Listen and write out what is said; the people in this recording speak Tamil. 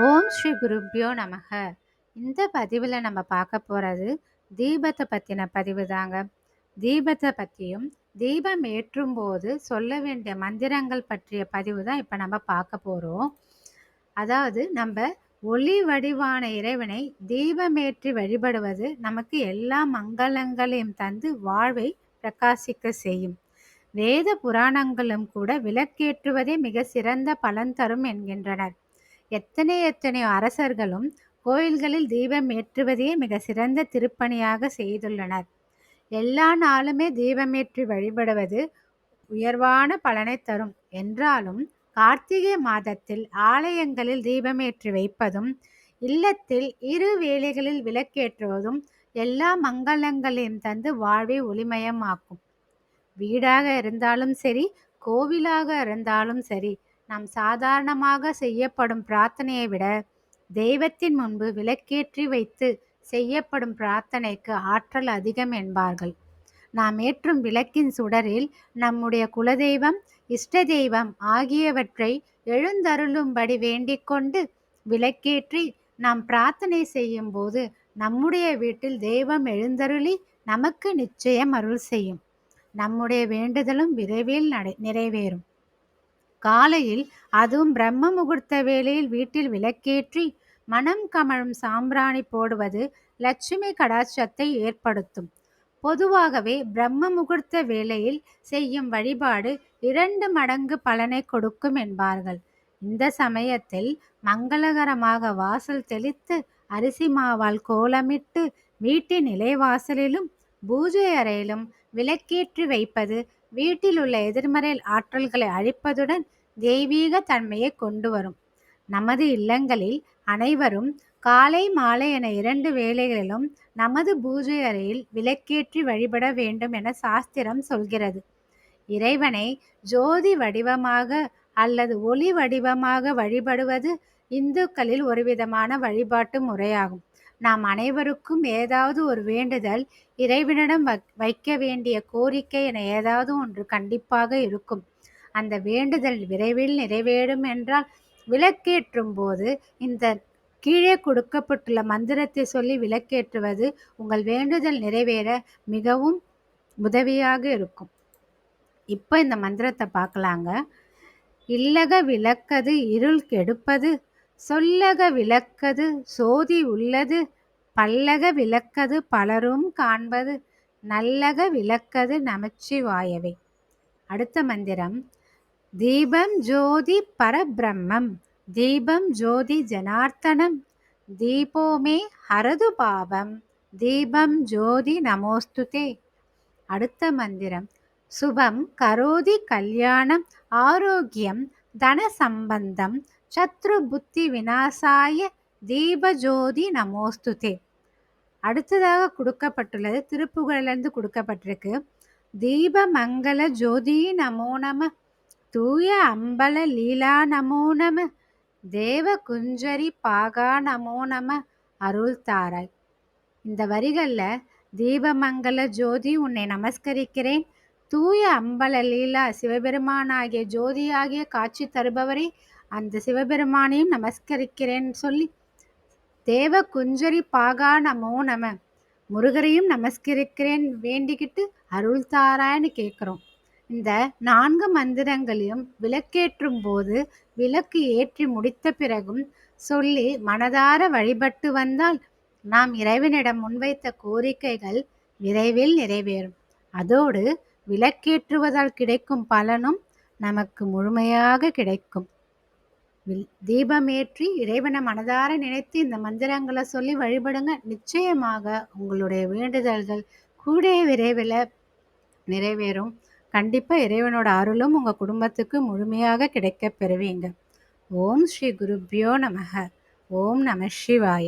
ஓம் ஸ்ரீ குருப்பியோ நமக. இந்த பதிவில் நம்ம பார்க்க போகிறது தீபத்தை பற்றின பதிவு தாங்க. தீபத்தை பற்றியும் தீபம் ஏற்றும் போது சொல்ல வேண்டிய மந்திரங்கள் பற்றிய பதிவு தான் இப்போ நம்ம பார்க்க போகிறோம் அதாவது நம்ம ஒளி வடிவான இறைவனை தீபமேற்றி வழிபடுவது நமக்கு எல்லா மங்களங்களையும் தந்து வாழ்வை பிரகாசிக்க செய்யும். வேத புராணங்களும் கூட விளக்கேற்றுவதே மிக சிறந்த பலன் தரும் என்கின்றனர். எத்தனை எத்தனையோ அரசர்களும் கோயில்களில் தீபம் ஏற்றுவதையே மிக சிறந்த திருப்பணியாக செய்துள்ளனர். எல்லா நாளுமே தீபமேற்றி வழிபடுவது உயர்வான பலனை தரும். என்றாலும் கார்த்திகை மாதத்தில் ஆலயங்களில் தீபமேற்றி வைப்பதும் இல்லத்தில் இரு வேளைகளில் விளக்கேற்றுவதும் எல்லா மங்களங்களையும் தந்து வாழ்வை ஒளிமயமாக்கும். வீடாக இருந்தாலும் சரி கோவிலாக இருந்தாலும் சரி நாம் சாதாரணமாக செய்யப்படும் பிரார்த்தனையை விட தெய்வத்தின் முன்பு விளக்கேற்றி வைத்து செய்யப்படும் பிரார்த்தனைக்கு ஆற்றல் அதிகம் என்பார்கள். நாம் ஏற்றும் விளக்கின் சுடரில் நம்முடைய குலதெய்வம் இஷ்ட தெய்வம் ஆகியவற்றை எழுந்தருளும்படி வேண்டிக் கொண்டு விளக்கேற்றி நாம் பிரார்த்தனை செய்யும் போது நம்முடைய வீட்டில் தெய்வம் எழுந்தருளி நமக்கு நிச்சயம் அருள் செய்யும். நம்முடைய வேண்டுதலும் விரைவில் நடை நிறைவேறும். காலையில் அதுவும் பிரம்ம முகூர்த்த வேளையில் வீட்டில் விளக்கேற்றி மனம் கமழும் சாம்பிராணி போடுவது லட்சுமி கடாட்சத்தை ஏற்படுத்தும். பொதுவாகவே பிரம்ம முகூர்த்த வேளையில் செய்யும் வழிபாடு இரண்டு மடங்கு பலனை கொடுக்கும் என்பார்கள். இந்த சமயத்தில் மங்களகரமாக வாசல் தெளித்து அரிசி மாவால் கோலமிட்டு வீட்டின் நிலைவாசலிலும் பூஜை அறையிலும் விளக்கேற்றி வைப்பது வீட்டில் உள்ள எதிர்மறை ஆற்றல்களை அழிப்பதுடன் தெய்வீக தன்மையை கொண்டு வரும். நமது இல்லங்களில் அனைவரும் காலை மாலை என இரண்டு வேளைகளிலும் நமது பூஜை அறையில் விளக்கேற்றி வழிபட வேண்டும் என சாஸ்திரம் சொல்கிறது. இறைவனை ஜோதி வடிவமாக அல்லது ஒளி வடிவமாக வழிபடுவது இந்துக்களில் ஒருவிதமான வழிபாட்டு முறையாகும். நாம் அனைவருக்கும் ஏதாவது ஒரு வேண்டுதல் இறைவனிடம் வைக்க வேண்டிய கோரிக்கை என ஏதாவது ஒன்று கண்டிப்பாக இருக்கும். அந்த வேண்டுதல் விரைவில் நிறைவேறும் என்றால் விளக்கேற்றும் போது இந்த கீழே கொடுக்கப்பட்டுள்ள மந்திரத்தை சொல்லி விளக்கேற்றுவது உங்கள் வேண்டுதல் நிறைவேற மிகவும் உதவியாக இருக்கும். இப்போ இந்த மந்திரத்தை பார்க்கலாங்க. இல்லக விளக்கது இருள் கெடுப்பது சொல்லக விளக்கது சோதி உள்ளது பல்லக விளக்கது பலரும் காண்பது நல்லக விளக்கது நமச்சிவாயவே அடுத்த மந்திரம் தீபம் ஜோதி பரபிரம்மம் தீபம் ஜோதி ஜனார்த்தனம் தீபோமே ஹரது பாபம் தீபம் ஜோதி நமோஸ்துதே. அடுத்த மந்திரம் சுபம் கரோதி கல்யாணம் ஆரோக்கியம் தன சம்பந்தம் சத்ரு புத்தி விநாசாய தீபஜோதி நமோஸ்துதே அடுத்ததாக கொடுக்கப்பட்டுள்ளது திருப்புகளிலிருந்து கொடுக்கப்பட்டிருக்கு. தீபமங்கல ஜோதி நமோ நம தூய அம்பல லீலா நமோ நம தேவ குஞ்சரி பாகா நமோ நம அருள் தாராய். இந்த வரிகளில் தீபமங்கல ஜோதி உன்னை நமஸ்கரிக்கிறேன் தூய அம்பல லீலா சிவபெருமானாகிய ஜோதியாகிய காட்சி தருபவரை அந்த சிவபெருமானையும் நமஸ்கரிக்கிறேன் சொல்லி தேவ குஞ்சரி பாகா நமோ நம முருகரையும் நமஸ்கரிக்கிறேன் வேண்டிக்கிட்டு அருள் தாரான்னு கேட்குறோம் இந்த நான்கு மந்திரங்களையும் விளக்கேற்றும் போது விளக்கு ஏற்றி முடித்த பிறகும் சொல்லி மனதார வழிபட்டு வந்தால் நாம் இறைவனிடம் முன்வைத்த கோரிக்கைகள் விரைவில் நிறைவேறும். அதோடு விளக்கேற்றுவதால் கிடைக்கும் பலனும் நமக்கு முழுமையாக கிடைக்கும். தீபமேற்றி இறைவனை மனதார நினைத்து இந்த மந்திரங்களை சொல்லி வழிபடுங்க. நிச்சயமாக உங்களுடைய வேண்டுதல்கள் கூட விரைவில் நிறைவேறும். கண்டிப்பாக இறைவனோட அருளும் உங்கள் குடும்பத்துக்கு முழுமையாக கிடைக்க பெறுவீங்க. ஓம் ஸ்ரீ குருப்யோ நமக. ஓம் நம சிவாய.